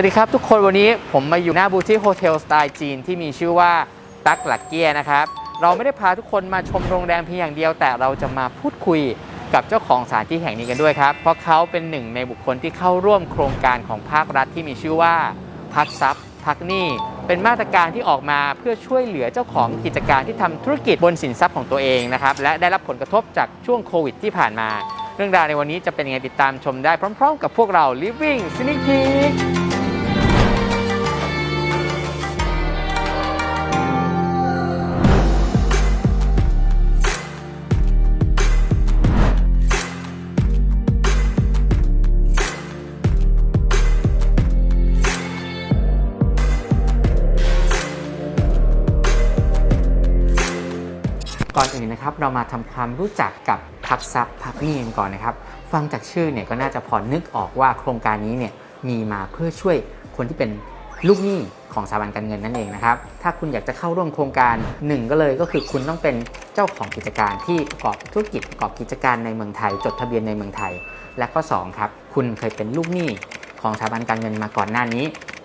วัสดีครับทุกคนวันนี้ผมมาอยู่หน้าบูที่โฮเทลสไตล์จีนที่มีชื่อว่าตักหลักเกียนะครับ เราไม่ได้พาทุกคนมาชมโรงแรมเพียงอย่างเดียว แต่เราจะมาพูดคุยกับเจ้าของสถานที่แห่งนี้กันด้วยครับ เพราะเขาเป็นหนึ่งในบุคคลที่เข้าร่วมโครงการของภาครัฐที่มีชื่อว่าพักทรัพย์พักหนี้เป็นมาตรการที่ออกมาเพื่อช่วยเหลือเจ้าของกิจการที่ทำธุรกิจบนสินทรัพย์ของตัวเองนะครับและได้รับผลกระทบจากช่วงโควิดที่ผ่านมา เรื่องราวในวันนี้จะเป็นยังไงติดตามชมได้พร้อม ๆ กับพวกเรา Living s นะครับเรามาทำความรู้จักกับพักทรัพย์พักนี้กันก่อนนะครับ ฟังจากชื่อเนี่ยก็น่าจะพอนึกออกว่าโครงการนี้เนี่ยมีมาเพื่อช่วยคนที่เป็นลูกหนี้ของสถาบันการเงินนั่นเองนะครับ ถ้าคุณอยากจะเข้าร่วมโครงการหนึ่งก็เลยก็คือคุณต้องเป็นเจ้าของกิจการที่ประกอบธุรกิจประกอบกิจการในเมืองไทย จดทะเบียนในเมืองไทย และข้อสองครับคุณเคยเป็นลูกหนี้ของสถาบันการเงินมาก่อนหน้านี้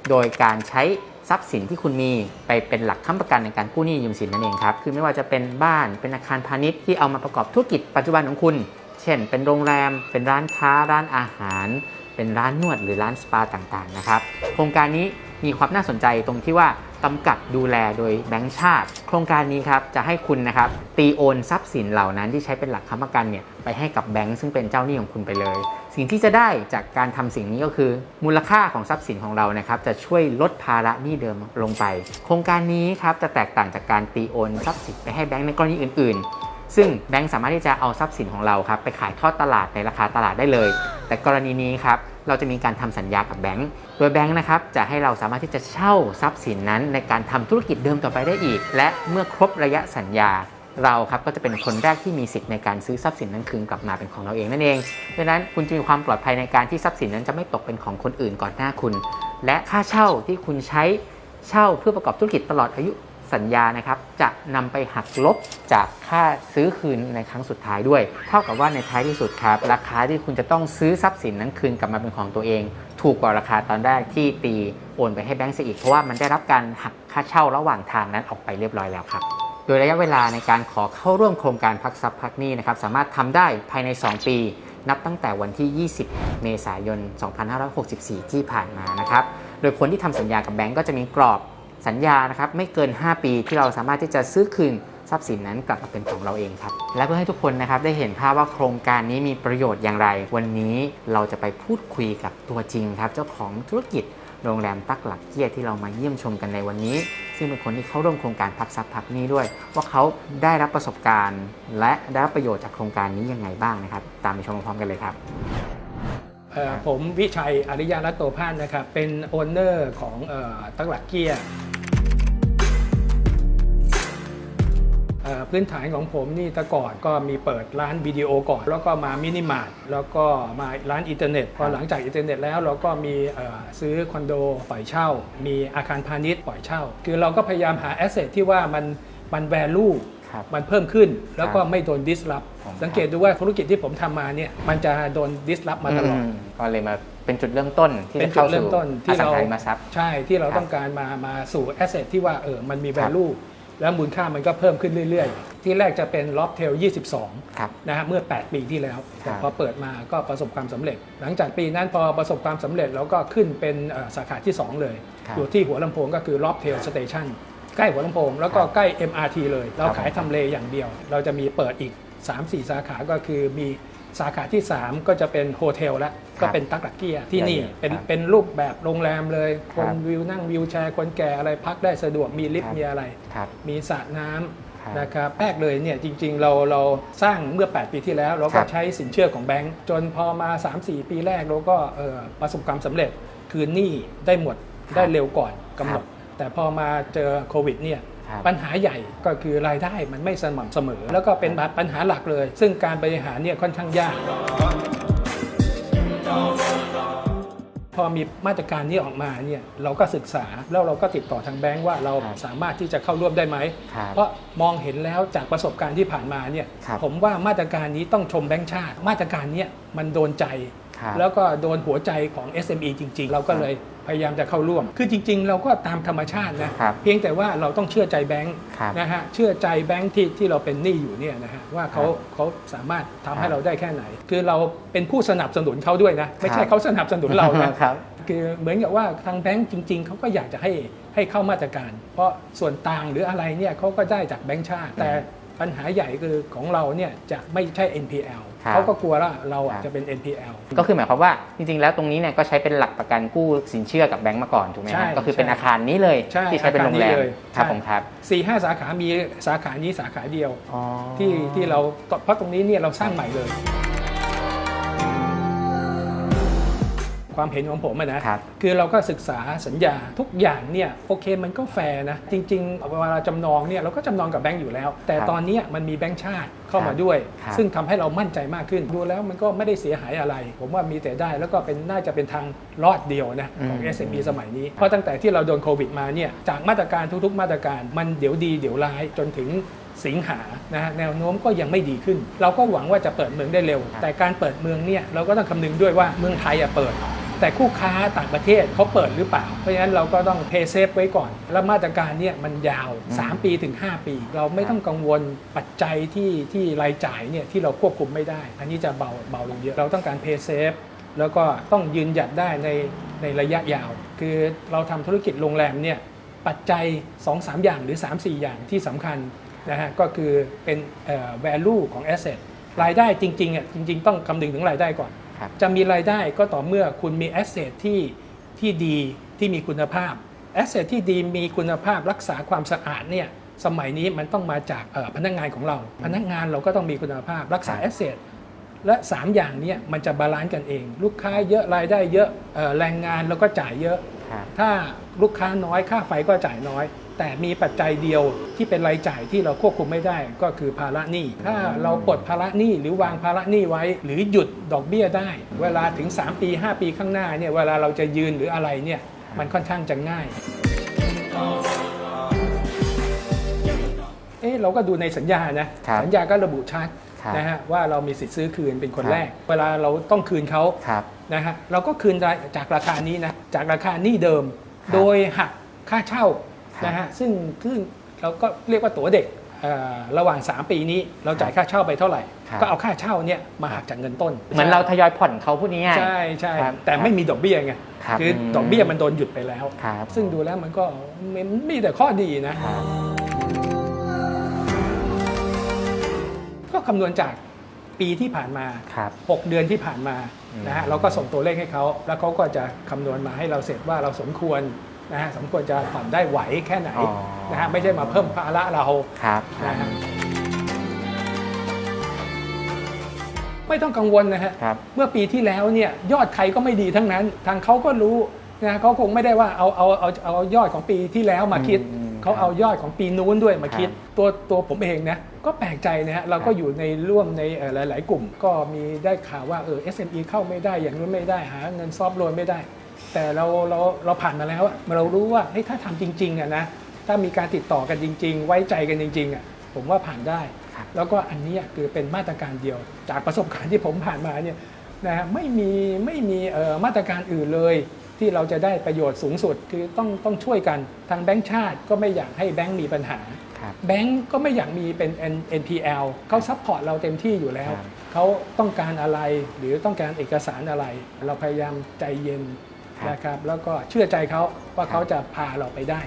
โดยการใช้ ทรัพย์สินที่คุณมีไปเป็นหลักค้ำประกันในการกู้หนี้ยืมสินนั่นเองครับ คือไม่ว่าจะเป็นบ้านเป็นอาคารพาณิชย์ที่เอามาประกอบธุรกิจปัจจุบันของคุณ เช่น เป็นโรงแรม เป็นร้านค้า ร้านอาหาร เป็นร้านนวดหรือร้านสปาต่างๆนะครับ โครงการนี้ มีความน่าสนใจตรงที่ว่ากำกับดูแลโดยแบงก์ชาติ โครงการนี้ครับจะให้คุณนะครับตีโอนทรัพย์สินเหล่านั้นที่ใช้เป็นหลักค้ำประกันเนี่ยไปให้กับแบงก์ซึ่งเป็นเจ้าหนี้ของคุณไปเลย สิ่งที่จะได้จากการทำสิ่งนี้ก็คือ มูลค่าของทรัพย์สินของเรานะครับจะช่วยลดภาระหนี้เดิมลงไป โครงการนี้ครับจะแตกต่างจากการตีโอนทรัพย์สินไปให้แบงก์ในกรณีอื่น ๆ ซึ่งแบงก์สามารถที่จะเอาทรัพย์สินของเราครับไปขายทอดตลาดในราคาตลาดได้เลย แต่กรณีนี้ครับ เราจะมีการทำสัญญากับแบงก์โดยแบงก์นะครับจะให้เราสามารถที่จะเช่าทรัพย์สินนั้น ในการทำธุรกิจเดิมต่อไปได้อีก และเมื่อครบระยะสัญญาเราครับก็จะเป็นคนแรกที่มีสิทธิ์ในการซื้อทรัพย์สินนั้นคืนกลับมาเป็นของเราเองนั่นเองดังนั้นคุณจะมีความปลอดภัยในการที่ทรัพย์สินนั้นจะไม่ตกเป็นของคนอื่นก่อนหน้าคุณ และค่าเช่าที่คุณใช้เช่าเพื่อประกอบธุรกิจตลอดอายุ สัญญานะครับจะนำไปหักลบจากค่าซื้อคืนในครั้งสุดท้ายด้วย เท่ากับว่าในท้ายที่สุดครับ ราคาที่คุณจะต้องซื้อทรัพย์สินนั้นคืนกลับมาเป็นของตัวเอง ถูกกว่าราคาตอนแรกที่ตีโอนไปให้แบงก์เสียอีกเพราะว่ามันได้รับการหักค่าเช่าระหว่างทางนั้นออกไปเรียบร้อยแล้วครับโดยระยะเวลาในการขอเข้าร่วมโครงการพักทรัพย์พักหนี้นะครับสามารถทำได้ภายใน 2 ปี นับตั้งแต่วันที่ 20 เมษายน 2564 ที่ผ่านมานะครับ โดยคนที่ทำสัญญากับแบงก์ก็จะมีกรอบ สัญญานะครับไม่เกิน 5 ปีที่เราสามารถที่จะซื้อคืนทรัพย์สินนั้นกลับมาเป็นของเราเองครับ และเพื่อให้ทุกคนนะครับได้เห็นภาพว่าโครงการนี้มีประโยชน์อย่างไร วันนี้เราจะไปพูดคุยกับตัวจริงครับ เจ้าของธุรกิจโรงแรมตักหลักเกียรติที่เรามาเยี่ยมชมกันในวันนี้ ซึ่งเป็นคนที่เข้าร่วมโครงการพักทรัพย์พักนี้ด้วย ว่าเขาได้รับประสบการณ์ และได้รับประโยชน์จากโครงการนี้ยังไงบ้างนะครับ ตามไปชมพร้อมกันเลยครับผมวิชัยอริยารัตโตพานนะครับเป็นโอนเนอร์ของออตั้งหลักเกียร์ พื้นฐานของผมนี่แต่ก่อนก็มีเปิดร้านวิดีโอก่อน แล้วก็มามินิมาร์ทแล้วก็มาร้านอินเทอร์เน็ตพอหลังจากอินเทอร์เน็ตแล้วเราก็มีเอ่อซื้อคอนโดปล่อยเช่า มีอาคารพาณิชย์ปล่อยเช่า คือเราก็พยายามหาแอสเซทที่ว่ามันมันแวลูครับมันเพิ่มขึ้นแล้วก็ครับไม่โดนดิสลอฟครับสังเกตดูว่าธุรกิจที่ผมทำมาเนี่ยมันจะโดนดิสลอฟมาตลอดมก็เลยมาเป็นจุดเริ่มต้นที่เป็จะนจุเข้าดเริ่สู่มต้นอที่สังเราหาริมทรัพย์ใช่ที่เราครับต้องการมามาสู่แอสเซทที่ว่าเออมันมีครับ value แล้วมูลค่ามันก็เพิ่มขึ้นเรื่อยๆ ที่แรกจะเป็นล็อบเทล22ครับนะฮะเมื่อ 8 ปีที่แล้ว แต่ครับพอเปิดมาก็ประสบความสำเร็จ หลังจากปีนั้นพอประสบความสำเร็จเราก็ขึ้นเป็นเอ่อสาขาที่ 2 เลย ครับ อยู่ที่หัวลำโพงก็คือล็อบเทลสเตชันใกล้หัวลำโพง แล้วก็ครับใกล้ MRT เลย เราครับขายทำเลอย่างเดียว เราจะมีเปิดอีก 3-4 สาขาก็คือมี สาขาที่ 3 ก็จะเป็นโฮเทลแล้วก็เป็นตักลักเกียที่นี่ครับเป็นครับเป็นรูปแบบโรงแรมเลย คครันบวิวนั่งวิวแชร์คนแก่อะไรพักได้สะดวกมีลิฟครัต์บ มีอะไร ครับ มีสระน้ครับำนะครับแรกเลยเนี่ยจริง ๆ เราเราสร้างเมื่อ 8 ปีที่แล้ว เราคก็รับใช้สินเชื่อของแบงก์จนพอมา 3-4 ปีแรกเราก็เอ่อประสบความสำเร็จ คืนหนี้ได้หมดได้เร็วก่อนกำหนด แต่พอมาเจอโควิดเนี่ยครับ ปัญหาใหญ่ก็คือรายได้มันไม่สม่ำเสมอ แล้วก็เป็นปัญหาหลักเลย ซึ่งการบริหารเนี่ยค่อนข้างยาก พอมีมาตรการนี้ออกมาเนี่ยเราก็ศึกษาแล้วเราก็ติดต่อทางแบงก์ว่าเราครับสามารถที่จะเข้าร่วมได้ไหมครับเพราะมองเห็นแล้วจากประสบการณ์ที่ผ่านมาเนี่ยครับผมว่ามาตรการนี้ต้องชมแบงก์ชาติ มาตรการเนี้มันโดนใจครับ แล้วก็โดนหัวใจของ SME จริง ๆ เราก็เลยพยายามจะเข้าร่วม คือจริง ๆ เราก็ตามธรรมชาตินะครับเพียงแต่ว่าเราต้องเชื่อใจแบงค์ครับนะฮะ เชื่อใจแบงค์ที่ที่เราเป็นหนี้อยู่เนี่ยนะฮะว่าเขาเขาสามารถทำให้ครับเราได้แค่ไหน คือเราเป็นผู้สนับสนุนเขาด้วยนะ ไม่ใช่ครับเขาสนับสนุนเรานะครับคือเหมือนกับว่าทางแบงก์จริง ๆ เขาก็อยากจะให้ให้เข้ามาตรการ เพราะส่วนต่างหรืออะไรเนี่ยเขาก็ได้จากแบงก์ชาติ แต่ ปัญหาใหญ่คือของเราเนี่ยจะไม่ใช่ NPL ครับเขาก็กลัวว่าเราอะครับ จะเป็น NPL ก็คือหมายความว่าจริงๆ แล้วตรงนี้เนี่ยก็ใช้เป็นหลักประกันกู้สินเชื่อกับแบงก์มาก่อนถูกไหมใช่ฮะก็คือเป็นใช่อาคารนี้เลยใช่ที่ใช้เป็นโรงแรมอาคารนี้เลยครับใช่ ผมครับสี่ห้าสาขามีสาขานี้สาขาเดียว อ๋อ ที่ที่เราเพราะตรงนี้เนี่ยเราสร้างใหม่เลย ความเห็นของผมอะนะครับคือเราก็ศึกษาสัญญาทุกอย่างเนี่ยโอเคมันก็แฟร์นะ จริงๆเวลาจำนองเนี่ยเราก็จำนองกับแบงก์อยู่แล้ว แต่ครับตอนเนี้ยมันมีแบงก์ชาติเข้าครัมาบด้วยครับซึ่งทำให้เรามั่นใจมากขึ้น ดูแล้วมันก็ไม่ได้เสียหายอะไร ผมว่ามีแต่ได้แล้วก็เป็นน่าจะเป็นทางรอดเดียวนะของอืม SME สมัยนี้ เพราะตั้งแต่ที่เราโดนโควิดมาเนี่ยจากมาตรการทุกๆ มาตรการมันเดี๋ยวดีเดี๋ยวร้ายจนถึงสิงหานะฮะแนวโน้มก็ยังไม่ดีขึ้น เราก็หวังว่าจะเปิดเมืองได้เร็ว แต่การเปิดเมืองเนี่ยเราก็ต้องคำนึงด้วยว่าเมืองไทยอะเปิด แต่คู่ค้าต่างประเทศเขาเปิดหรือเปล่า เพราะฉะนั้นเราก็ต้องเพย์เซฟไว้ก่อน แล้วมาตรการเนี่ยมันยาว 3 ปีถึง 5 ปี เราไม่ต้องกังวลปัจจัยที่ที่รายจ่ายเนี่ยที่เราควบคุมไม่ได้ อันนี้จะเบาเบาลงเยอะ เราต้องการเพย์เซฟแล้วก็ต้องยืนหยัดได้ในในระยะยาว คือเราทำธุรกิจโรงแรมเนี่ยปัจจัย 2-3 อย่างหรือ 3-4 อย่างที่สำคัญนะฮะก็คือเป็นเอ่อ value ของ asset รายได้จริงๆอะจริง ๆ ต้องคำนึงถึงรายได้ก่อน จะมีรายได้ก็ต่อเมื่อคุณมีแอสเซทที่ที่ดีที่มีคุณภาพแอสเซทที่ดีมีคุณภาพรักษาความสะอาดเนี่ยสมัยนี้มันต้องมาจากเอ่อพนักงานของเรา พนักงานเราก็ต้องมีคุณภาพรักษาครับแอสเซทและ 3 อย่างเนี้มันจะบาลานซ์กันเอง ลูกค้าเยอะรายได้เยอะเอ่อแรงงานเราก็จ่ายเยอะครับถ้าลูกค้าน้อยค่าไฟก็จ่ายน้อย แต่มีปัจจัยเดียวที่เป็นรายจ่ายที่เราควบคุมไม่ได้ก็คือภาระหนี้ ถ้าเราปลดภาระหนี้หรือวางภาระหนี้ไว้ หรือหยุดดอกเบี้ยได้ เวลาถึง 3 ปี 5 ปีข้างหน้าเนี่ยเวลาเราจะยืนหรืออะไรเนี่ยมันค่อนข้างจะง่ายเอ๊ะเราก็ดูในสัญญานะ ครับสัญญาก็ระบุชัดครับนะฮะว่าเรามีสิทธิ์ซื้อคืนเป็นคนครับ แรก เวลาเราต้องคืนเขาครับ นะฮะเราก็คืนจากราคานี้นะจากราคาหนี้เดิม ครับ โดยหักค่าเช่าครับ นะฮะซึ่งซึ่งเราก็เรียกว่าตั๋วเด็กเอ่อระหว่าง 3 ปีนี้เราจ่ายค่าเช่าไปเท่าไหร่ครับก็เอาค่าเช่าเนี่ยมาหักจากเงินต้น เหมือนเราทยอยผ่อนเขาพูดง่ายๆใช่ใช่ครับแต่ไม่มีดอกเบี้ยไงครับคือดอกเบี้ยมันโดนหยุดไปแล้วครับซึ่งดูแล้วมันก็มันมีแต่ข้อดีนะครับก็คำนวณจากปีที่ผ่านมาครับ6เดือนที่ผ่านมาอืมนะฮะเราก็ส่งตัวเลขให้เขา แล้วเขาก็จะคำนวณมาให้เราเสร็จว่าเราสมควร นะฮะสมควรจะผ่อนได้ไหวแค่ไหนอ๋อ นะฮะไม่ใช่มาเพิ่มภาระเราครับนะฮะไม่ต้องกังวลนะฮะ ครับ เมื่อปีที่แล้วเนี่ยยอดใครก็ไม่ดีทั้งนั้น ทางเขาก็รู้นะเขาคงไม่ได้ว่าเอาเอาเอาเอายอดของปีที่แล้วมาคิดอืมเขาเอายอดของปีนู้นด้วยมาคิดครับตัวตัวผมเองนะก็แปลกใจนะฮะเราก็ครับอยู่ในร่วมในเอ่อหลาย ๆ กลุ่ม ก็มีได้ข่าวว่าเออ SME เข้าไม่ได้อย่างนู้นไม่ได้หาเงินซอฟต์โลนไม่ได้ แต่เราเราเราผ่านมาแล้วอะเรารู้ว่าเฮ้ยถ้าทำจริงๆอะนะถ้ามีการติดต่อกันจริง ๆ ไว้ใจกันจริงๆอะผมว่าผ่านได้ครับแล้วก็อันเนี้ยคือเป็นมาตรการเดียว จากประสบการณ์ที่ผมผ่านมาเนี่ยนะฮะไม่มีไม่มีเอ่อมาตรการอื่นเลยที่เราจะได้ประโยชน์สูงสุดคือต้องต้องช่วยกันทางแบงก์ชาติก็ไม่อยากให้แบงก์มีปัญหาครับแบงก์ก็ไม่อยากมีเป็น N- NPL เขาซัพพอร์ตเราเต็มที่อยู่แล้วครับเขาต้องการอะไรหรือต้องการเอกสารอะไร เราพยายามใจเย็นครับ นะครับแล้วก็เชื่อใจเขาว่าเขาจะพาเราไปได้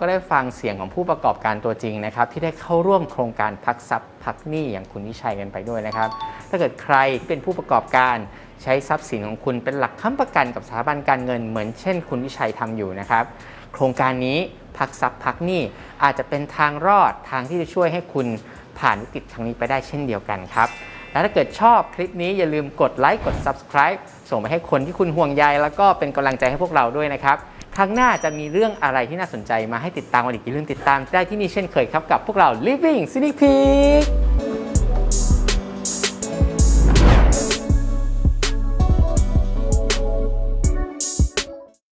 ก็ได้ฟังเสียงของผู้ประกอบการตัวจริงนะครับ ที่ได้เข้าร่วมโครงการพักทรัพย์พักหนี้อย่างคุณวิชัยกันไปด้วยนะครับ ถ้าเกิดใครเป็นผู้ประกอบการใช้ทรัพย์สินของคุณเป็นหลักค้ำประกันกับสถาบันการเงินเหมือนเช่น คุณวิชัยทำอยู่นะครับ โครงการนี้พักทรัพย์พักหนี้อาจจะเป็นทางรอดทางที่จะช่วยให้คุณผ่านวิกฤตครั้งนี้ไปได้เช่นเดียวกันครับและถ้าเกิดชอบคลิปนี้อย่าลืมกดไลค์กด subscribe ส่งไปให้คนที่คุณห่วงใยแล้วก็เป็นกำลังใจให้พวกเราด้วยนะครับ ครั้งหน้าจะมีเรื่องอะไรที่น่าสนใจมาให้ติดตามกันอีกอย่าลืมติดตามได้ที่นี่เช่นเคยครับกับพวกเรา Living Cine Peak